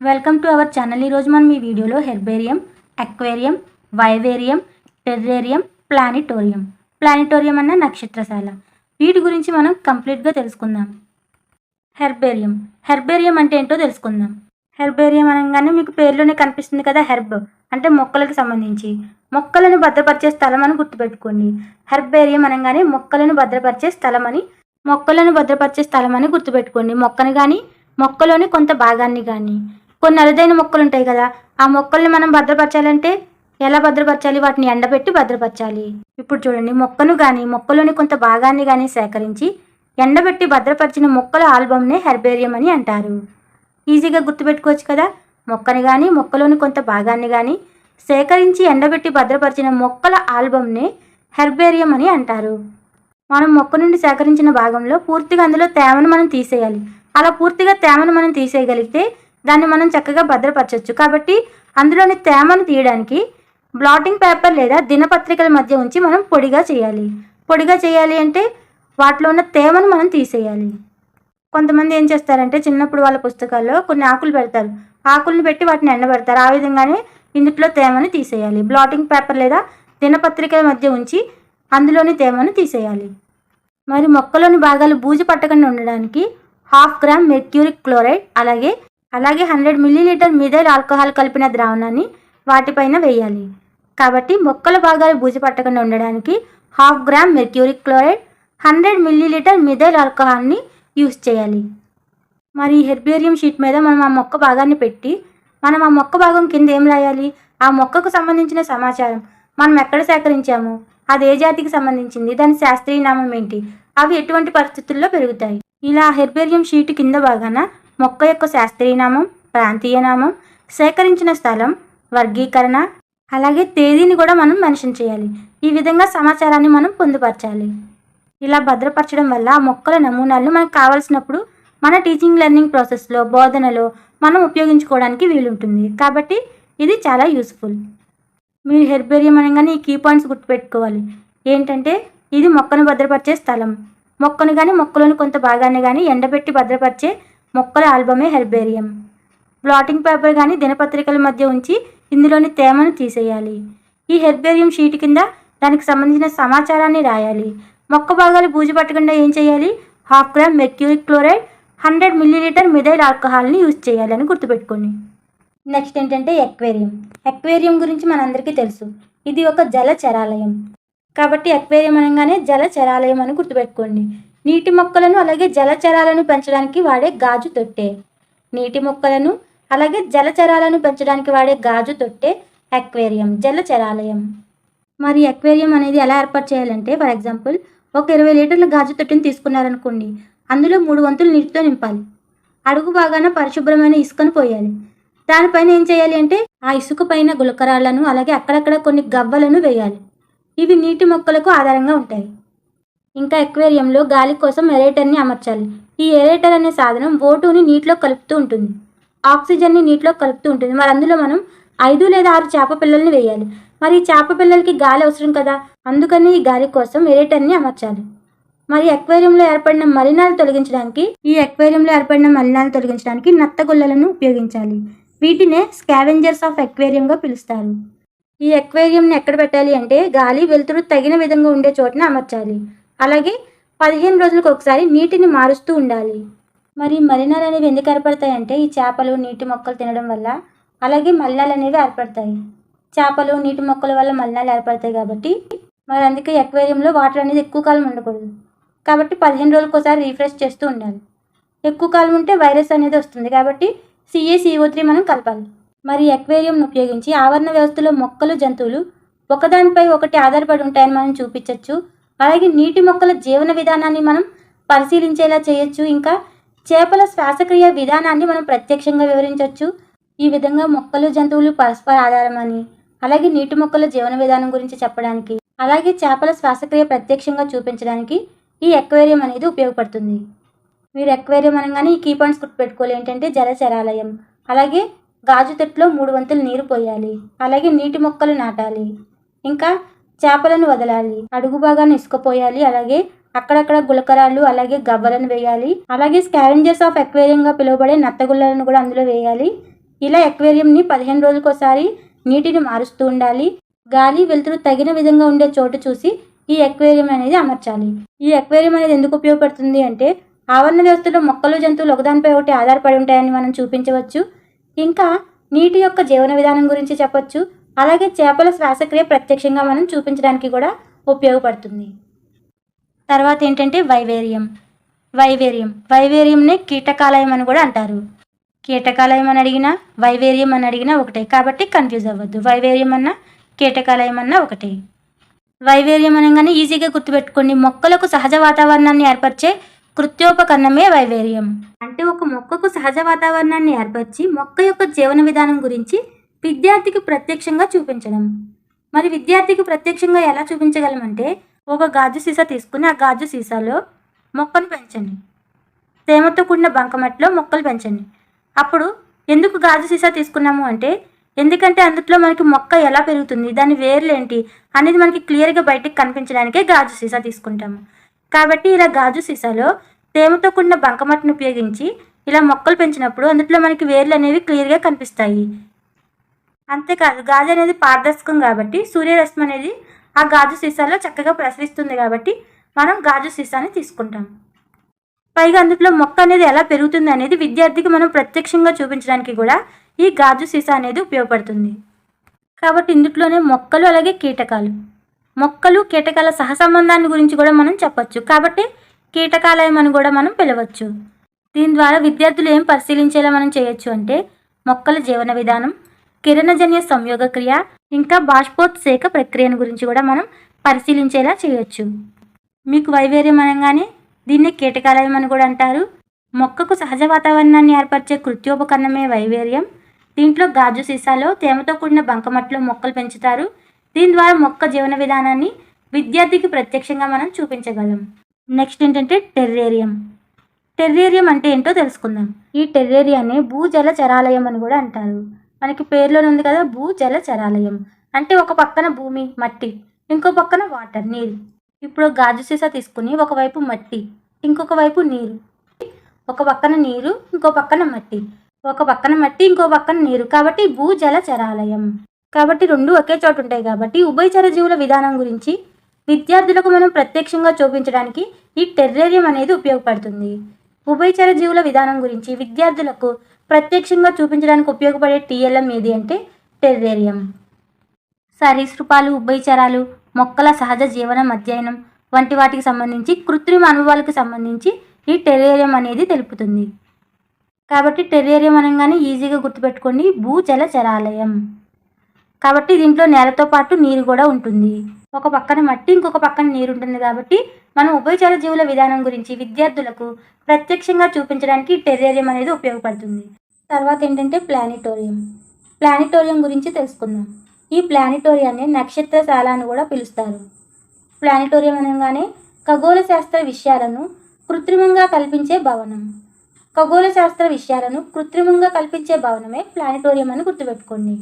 Welcome to our channel. ఈరోజు మనం ఈ వీడియోలో herbarium aquarium vivarium terrarium planetarium. Planetarium అన్న నక్షత్రశాల. వీటి గురించి మనం కంప్లీట్గా తెలుసుకుందాం. హెర్బేరియం. హెర్బేరియం అంటే ఏంటో తెలుసుకుందాం. హెర్బేరియం అనగానే మీకు పేరులోనే కనిపిస్తుంది కదా హెర్బ్. అంటే మొక్కలకు సంబంధించి. మొక్కలను భద్రపరిచే స్థలం అని గుర్తుపెట్టుకోండి. హెర్బేరియం అనగానే మొక్కలను భద్రపరిచే స్థలం అని మొక్కలను భద్రపరిచే స్థలం అని గుర్తుపెట్టుకోండి. మొక్కను కానీ మొక్కలోని కొంత భాగాన్ని కానీ కొన్ని అరుదైన మొక్కలు ఉంటాయి కదా ఆ మొక్కల్ని మనం భద్రపరచాలంటే ఎలా భద్రపరచాలి? వాటిని ఎండబెట్టి భద్రపరచాలి. ఇప్పుడు చూడండి మొక్కను కానీ మొక్కలోని కొంత భాగాన్ని కానీ సేకరించి ఎండబెట్టి భద్రపరిచిన మొక్కల ఆల్బమ్నే హెర్బేరియం అని అంటారు. ఈజీగా గుర్తుపెట్టుకోవచ్చు కదా మొక్కని కానీ మొక్కలోని కొంత భాగాన్ని కానీ సేకరించి ఎండబెట్టి భద్రపరిచిన మొక్కల ఆల్బమ్నే హెర్బేరియం అని అంటారు. మనం మొక్క నుండి సేకరించిన భాగంలో పూర్తిగా అందులో తేమను మనం తీసేయాలి. అలా పూర్తిగా తేమను మనం తీసేయగలిగితే దాన్ని మనం చక్కగా భద్రపరచవచ్చు కాబట్టి అందులోని తేమను తీయడానికి బ్లాటింగ్ పేపర్ లేదా దినపత్రికల మధ్య ఉంచి మనం పొడిగా చేయాలి. పొడిగా చేయాలి అంటే వాటిలో ఉన్న తేమను మనం తీసేయాలి. కొంతమంది ఏం చేస్తారంటే చిన్నప్పుడు వాళ్ళ పుస్తకాల్లో కొన్ని ఆకులు పెడతారు. ఆకులను పెట్టి వాటిని ఎండబెడతారు. ఆ విధంగానే ఇందుట్లో తేమను తీసేయాలి. బ్లాటింగ్ పేపర్ లేదా దినపత్రికల మధ్య ఉంచి అందులోని తేమను తీసేయాలి. మరి మొక్కలోని భాగాలు బూజు పట్టకుండా ఉండడానికి హాఫ్ గ్రామ్ మెర్క్యూరిక్ క్లోరైడ్ అలాగే అలాగే హండ్రెడ్ మిల్లీలీటర్ మిథైల్ ఆల్కహాల్ కలిపిన ద్రావణాన్ని వాటిపైన వేయాలి. కాబట్టి మొక్కల భాగాలు బూజు పట్టకుండా ఉండడానికి half gram mercuric chloride hundred millilitre methyl ఆల్కహాల్ని use చేయాలి. మరి ఈ హెర్బేరియం షీట్ మీద మనం ఆ మొక్క భాగాన్ని పెట్టి మనం ఆ మొక్క భాగం కింద ఏం రాయాలి? ఆ మొక్కకు సంబంధించిన సమాచారం మనం ఎక్కడ సేకరించాము? అది ఏ జాతికి సంబంధించింది? దాని శాస్త్రీయ నామం ఏంటి? అవి ఎటువంటి పరిస్థితుల్లో పెరుగుతాయి? ఇలా హెర్బేరియం షీట్ కింద భాగాన మొక్క యొక్క శాస్త్రీయ నామం ప్రాంతీయ నామం సేకరించిన స్థలం వర్గీకరణ అలాగే తేదీని కూడా మనం మెన్షన్ చేయాలి. ఈ విధంగా సమాచారాన్ని మనం పొందుపరచాలి. ఇలా భద్రపరచడం వల్ల ఆ మొక్కల నమూనాలను మనకు కావాల్సినప్పుడు మన టీచింగ్ లెర్నింగ్ ప్రాసెస్లో బోధనలో మనం ఉపయోగించుకోవడానికి వీలుంటుంది. కాబట్టి ఇది చాలా యూస్ఫుల్. మీరు హెర్బేరియం అనగానే ఈ కీ పాయింట్స్ గుర్తుపెట్టుకోవాలి. ఏంటంటే ఇది మొక్కను భద్రపరిచే స్థలం. మొక్కను కానీ మొక్కలోని కొంత భాగాన్ని కానీ ఎండబెట్టి భద్రపరిచే మొక్కల ఆల్బమే హెర్బేరియం. బ్లాటింగ్ పేపర్ కానీ దినపత్రికల మధ్య ఉంచి ఇందులోని తేమను తీసేయాలి. ఈ హెర్బేరియం షీట్ కింద దానికి సంబంధించిన సమాచారాన్ని రాయాలి. మొక్క భాగాలు బూజు పట్టకుండా ఏం చేయాలి? Half gram mercuric chloride hundred millilitre methyl ఆల్కహాల్ని use చేయాలని గుర్తుపెట్టుకోండి. నెక్స్ట్ ఏంటంటే ఎక్వేరియం. ఎక్వేరియం గురించి మనందరికీ తెలుసు. ఇది ఒక జల చరాలయం కాబట్టి ఎక్వేరియం అనగానే జల చరాలయం అని గుర్తుపెట్టుకోండి. నీటి మొక్కలను అలాగే జలచరాలను పెంచడానికి వాడే గాజు తొట్టె. నీటి మొక్కలను అలాగే జలచరాలను పెంచడానికి వాడే గాజు తొట్టె అక్వేరియం జలచరాలయం. మరి అక్వేరియం అనేది ఎలా ఏర్పాటు చేయాలంటే ఫర్ ఎగ్జాంపుల్ ఒక ఇరవై లీటర్ల గాజు తొట్టిని తీసుకున్నారనుకోండి అందులో మూడు వంతులు నీటితో నింపాలి. అడుగు భాగాన పరిశుభ్రమైన ఇసుకను పోయాలి. దానిపైన ఏం చేయాలి అంటే ఆ ఇసుక పైన గులకరాళ్ళను అలాగే అక్కడక్కడ కొన్ని గవ్వలను వేయాలి. ఇవి నీటి మొక్కలకు ఆధారంగా ఉంటాయి. ఇంకా ఎక్వేరియంలో గాలి కోసం ఎరేటర్ని అమర్చాలి. ఈ ఎరేటర్ అనే సాధనం ఓటుని నీటిలో కలుపుతూ ఉంటుంది. ఆక్సిజన్ని నీటిలో కలుపుతూ ఉంటుంది. మరి అందులో మనం ఐదు లేదా ఆరు చేప పిల్లల్ని వేయాలి. మరి ఈ చేప పిల్లలకి గాలి అవసరం కదా? అందుకని ఈ గాలి కోసం ఎరేటర్ని అమర్చాలి. మరి ఎక్వేరియంలో ఏర్పడిన మలినాలు తొలగించడానికి ఈ ఎక్వేరియంలో ఏర్పడిన మలినాలు తొలగించడానికి నత్తగుల్లలను ఉపయోగించాలి. వీటినే స్కావెంజర్స్ ఆఫ్ ఎక్వేరియంగా పిలుస్తారు. ఈ ఎక్వేరియంని ఎక్కడ పెట్టాలి అంటే గాలి వెలుతురు తగిన విధంగా ఉండే చోటన అమర్చాలి. అలాగే పదిహేను రోజులకు ఒకసారి నీటిని మారుస్తూ ఉండాలి. మరి మలినాలు అనేవి ఎందుకు ఏర్పడతాయంటే ఈ చేపలు నీటి మొక్కలు తినడం వల్ల అలాగే మలినాలు అనేవి ఏర్పడతాయి. చేపలు నీటి మొక్కల వల్ల మలినాలు ఏర్పడతాయి కాబట్టి మరి అందుకే ఎక్వేరియంలో వాటర్ అనేది ఎక్కువ కాలం ఉండకూడదు. కాబట్టి పదిహేను రోజులకు ఒకసారి రీఫ్రెష్ చేస్తూ ఉండాలి. ఎక్కువ కాలం ఉంటే వైరస్ అనేది వస్తుంది కాబట్టి సిఏసిఓ త్రీ మనం కలపాలి. మరి ఎక్వేరియంను ఉపయోగించి ఆవరణ వ్యవస్థలో మొక్కలు జంతువులు ఒకదానిపై ఒకటి ఆధారపడి ఉంటాయని మనం చూపించవచ్చు అలాగే నీటి మొక్కల జీవన విధానాన్ని మనం పరిశీలించేలా చేయొచ్చు. ఇంకా చేపల శ్వాసక్రియ విధానాన్ని మనం ప్రత్యక్షంగా వివరించవచ్చు ఈ విధంగా మొక్కలు జంతువులు పరస్పర ఆధారమని అలాగే నీటి మొక్కల జీవన విధానం గురించి చెప్పడానికి అలాగే చేపల శ్వాసక్రియ ప్రత్యక్షంగా చూపించడానికి ఈ ఎక్వేరియం అనేది ఉపయోగపడుతుంది. మీరు ఎక్వేరియం అనగానే ఈ కీ పాయింట్స్ గుర్తుపెట్టుకోవాలి. ఏంటంటే జలచరాలయం అలాగే గాజు తొట్టులో మూడు వంతులు నీరు పోయాలి అలాగే నీటి మొక్కలు నాటాలి. ఇంకా చేపలను వదలాలి. అడుగు భాగాన్ని ఇసుకపోయాలి. అలాగే అక్కడక్కడ గులకరాళ్ళు అలాగే గవ్వలను వేయాలి. అలాగే స్కావెంజర్స్ ఆఫ్ ఎక్వేరియంగా పిలువబడే నత్తగుళ్ళలను కూడా అందులో వేయాలి. ఇలా ఎక్వేరియంని పదిహేను రోజులకోసారి నీటిని మారుస్తూ ఉండాలి. గాలి వెలుతురు తగిన విధంగా ఉండే చోటు చూసి ఈ ఎక్వేరియం అనేది అమర్చాలి. ఈ ఎక్వేరియం అనేది ఎందుకు ఉపయోగపడుతుంది అంటే ఆవరణ వ్యవస్థలో మొక్కలు జంతువులు ఒకదానిపై ఒకటి ఆధారపడి ఉంటాయని మనం చూపించవచ్చు. ఇంకా నీటి యొక్క జీవన విధానం గురించి చెప్పొచ్చు. అలాగే చేపల శ్వాసక్రియ ప్రత్యక్షంగా మనం చూపించడానికి కూడా ఉపయోగపడుతుంది. తర్వాత ఏంటంటే వైవేరియం. వైవేరియం. వైవేరియంనే కీటకాలయం అని కూడా అంటారు. కీటకాలయం అని అడిగినా వైవేరియం అని అడిగినా ఒకటే. కాబట్టి కన్ఫ్యూజ్ అవ్వద్దు. వైవేరియం అన్న కీటకాలయం అన్న ఒకటే. వైవేరియం అనగానే ఈజీగా గుర్తుపెట్టుకోండి. మొక్కలకు సహజ వాతావరణాన్ని ఏర్పరిచే కృత్యోపకరణమే వైవేరియం. అంటే ఒక మొక్కకు సహజ వాతావరణాన్ని ఏర్పరిచి మొక్క యొక్క జీవన విధానం గురించి విద్యార్థికి ప్రత్యక్షంగా చూపించడం. మరి విద్యార్థికి ప్రత్యక్షంగా ఎలా చూపించగలమంటే ఒక గాజు సీసా తీసుకుని ఆ గాజు సీసాలో మొక్కను పెంచండి. తేమతో కూడిన బంకమట్టిలో మొక్కలు పెంచండి. అప్పుడు ఎందుకు గాజు సీసా తీసుకున్నాము అంటే ఎందుకంటే అందులో మనకి మొక్క ఎలా పెరుగుతుంది దాని వేర్లు ఏంటి అనేది మనకి క్లియర్గా బయటకు కనిపించడానికే గాజు సీసా తీసుకుంటాము. కాబట్టి ఇలా గాజు సీసాలో తేమతో కూడిన బంకమట్టిని ఉపయోగించి ఇలా మొక్కలు పెంచినప్పుడు అందులో మనకి వేర్లు అనేవి క్లియర్గా కనిపిస్తాయి. అంతేకాదు గాజు అనేది పారదర్శకం కాబట్టి సూర్యరశ్మి అనేది ఆ గాజు సీసాలో చక్కగా ప్రసరిస్తుంది కాబట్టి మనం గాజు సీసాని తీసుకుంటాం. పైగా అందులో మొక్క అనేది ఎలా పెరుగుతుంది అనేది విద్యార్థికి మనం ప్రత్యక్షంగా చూపించడానికి కూడా ఈ గాజు సీసా అనేది ఉపయోగపడుతుంది. కాబట్టి ఇందులోనే మొక్కలు అలాగే కీటకాలు. మొక్కలు కీటకాల సహసంబంధాన్ని గురించి కూడా మనం చెప్పచ్చు. కాబట్టి కీటకాలయం అని కూడా మనం పిలవచ్చు. దీని ద్వారా విద్యార్థులు ఏం పరిశీలించేలా మనం చేయొచ్చు అంటే మొక్కల జీవన విధానం కిరణజన్య సంయోగ క్రియ ఇంకా బాష్పోత్సేక ప్రక్రియను గురించి కూడా మనం పరిశీలించేలా చేయొచ్చు. మీకు వైవేర్యం అనగానే దీన్ని కీటకాలయం అని కూడా అంటారు. మొక్కకు సహజ వాతావరణాన్ని ఏర్పరిచే కృత్యోపకరణమే వైవేర్యం. దీంట్లో గాజు సీసాలో తేమతో కూడిన బంకమట్టిలో మొక్కలు పెంచుతారు. దీని ద్వారా మొక్క జీవన విధానాన్ని విద్యార్థికి ప్రత్యక్షంగా మనం చూపించగలం. నెక్స్ట్ ఏంటంటే టెర్రేరియం. టెర్రేరియం అంటే ఏంటో తెలుసుకుందాం. ఈ టెర్రేరియాన్ని భూజల చరాలయం అని కూడా అంటారు. మనకి పేరులోనే ఉంది కదా భూజల చరాలయం. అంటే ఒక పక్కన భూమి మట్టి ఇంకో పక్కన వాటర్ నీరు. ఇప్పుడు గాజు సీసా తీసుకుని ఒకవైపు మట్టి ఇంకొక వైపు నీరు. ఒక పక్కన నీరు ఇంకో పక్కన మట్టి. ఒక పక్కన మట్టి ఇంకో పక్కన నీరు. కాబట్టి భూజల చరాలయం. కాబట్టి రెండు ఒకే చోట ఉంటాయి కాబట్టి ఉభయచర జీవుల విధానం గురించి విద్యార్థులకు మనం ప్రత్యక్షంగా చూపించడానికి ఈ టెర్రేరియం అనేది ఉపయోగపడుతుంది. ఉభయచర జీవుల విధానం గురించి విద్యార్థులకు ప్రత్యక్షంగా చూపించడానికి ఉపయోగపడే టీఎల్ఎం ఏది అంటే టెర్రేరియం. సరీసృపాలు ఉభయచరాలు మొక్కల సహజ జీవనం అధ్యయనం వంటి వాటికి సంబంధించి కృత్రిమ అనుభవాలకు సంబంధించి ఈ టెర్రేరియం అనేది తెలుపుతుంది. కాబట్టి టెర్రేరియం అనగానే ఈజీగా గుర్తుపెట్టుకోండి భూజల చరాలయం. కాబట్టి దీంట్లో నేలతో పాటు నీరు కూడా ఉంటుంది. ఒక పక్కన మట్టి ఇంకొక పక్కన నీరు ఉంటుంది కాబట్టి మనం ఉభయచర జీవుల విధానం గురించి విద్యార్థులకు ప్రత్యక్షంగా చూపించడానికి ఈ టెర్రేరియం అనేది ఉపయోగపడుతుంది. తర్వాత ఏంటంటే ప్లానిటోరియం. ప్లానిటోరియం గురించి తెలుసుకుందాం. ఈ ప్లానిటోరియాన్ని నక్షత్రశాల అని కూడా పిలుస్తారు. ప్లానిటోరియం అనగానే ఖగోళ శాస్త్ర విషయాలను కృత్రిమంగా కల్పించే భవనం. ఖగోళ శాస్త్ర విషయాలను కృత్రిమంగా కల్పించే భవనమే ప్లానిటోరియం అని గుర్తుపెట్టుకోండి.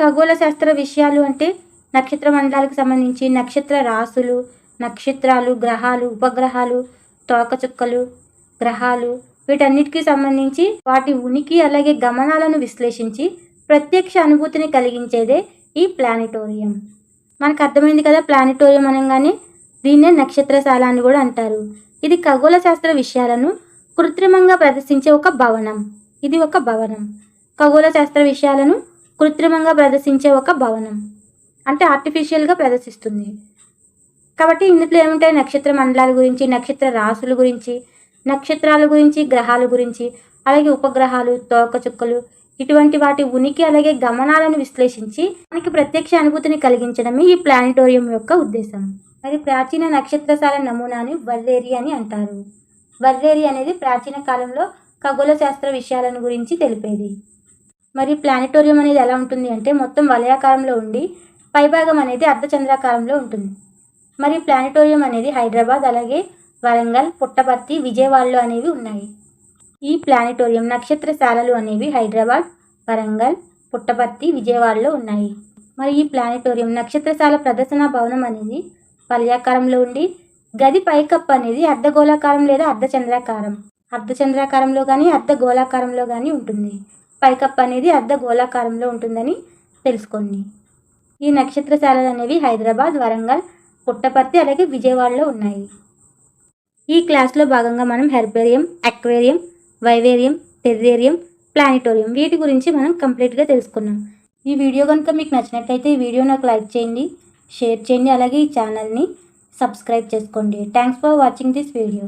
ఖగోళ శాస్త్ర విషయాలు అంటే నక్షత్ర మండలాలకు సంబంధించి నక్షత్ర రాసులు నక్షత్రాలు గ్రహాలు ఉపగ్రహాలు తోకచుక్కలు గ్రహాలు వీటన్నిటికీ సంబంధించి వాటి ఉనికి అలాగే గమనాలను విశ్లేషించి ప్రత్యక్ష అనుభూతిని కలిగించేదే ఈ ప్లానిటోరియం. మనకు అర్థమైంది కదా ప్లానిటోరియం అనగానే దీన్నే నక్షత్రశాల అని కూడా అంటారు. ఇది ఖగోళ శాస్త్ర విషయాలను కృత్రిమంగా ప్రదర్శించే ఒక భవనం. ఇది ఒక భవనం. ఖగోళ శాస్త్ర విషయాలను కృత్రిమంగా ప్రదర్శించే ఒక భవనం. అంటే ఆర్టిఫిషియల్గా ప్రదర్శిస్తుంది. కాబట్టి ఇందులో ఏముంటాయి? నక్షత్ర మండలాల గురించి నక్షత్ర రాసుల గురించి నక్షత్రాల గురించి గ్రహాల గురించి అలాగే ఉపగ్రహాలు తోకచుక్కలు ఇటువంటి వాటి ఉనికి అలాగే గమనాలను విశ్లేషించి మనకి ప్రత్యక్ష అనుభూతిని కలిగించడమే ఈ ప్లానిటోరియం యొక్క ఉద్దేశం. మరి ప్రాచీన నక్షత్రశాల నమూనాని వర్రేరి అని అంటారు. వర్రేరి అనేది ప్రాచీన కాలంలో ఖగోళ శాస్త్ర విషయాలను గురించి తెలిపేది. మరి ప్లానిటోరియం అనేది ఎలా ఉంటుంది అంటే మొత్తం వలయాకారంలో ఉండి పైభాగం అనేది అర్ధచంద్రాకారంలో ఉంటుంది. మరి ప్లానిటోరియం అనేది హైదరాబాద్ అలాగే వరంగల్ పుట్టపర్తి విజయవాడలో అనేవి ఉన్నాయి. ఈ ప్లానిటోరియం నక్షత్రశాలలు అనేవి హైదరాబాద్ వరంగల్ పుట్టపర్తి విజయవాడలో ఉన్నాయి. మరి ఈ ప్లానిటోరియం నక్షత్రశాల ప్రదర్శన భవనం అనేది పల్లెకారంలో ఉండి గది పైకప్పు అనేది అర్ధగోళాకారం లేదా అర్ధచంద్రాకారం అర్ధచంద్రాకారంలో కానీ అర్ధగోళాకారంలో కానీ ఉంటుంది. పైకప్పు అనేది అర్ధ గోళాకారంలో ఉంటుందని తెలుసుకోండి. ఈ నక్షత్రశాలలు అనేవి హైదరాబాద్ వరంగల్ పుట్టపర్తి అలాగే విజయవాడలో ఉన్నాయి. ఈ క్లాస్లో భాగంగా మనం herbarium aquarium vivarium terrarium planetarium వీటి గురించి మనం కంప్లీట్గా తెలుసుకున్నాం. ఈ వీడియో కనుక మీకు నచ్చినట్లయితే ఈ వీడియో నాకు లైక్ చేయండి షేర్ చేయండి అలాగే ఈ ఛానల్ని సబ్స్క్రైబ్ చేసుకోండి. Thanks for watching this video.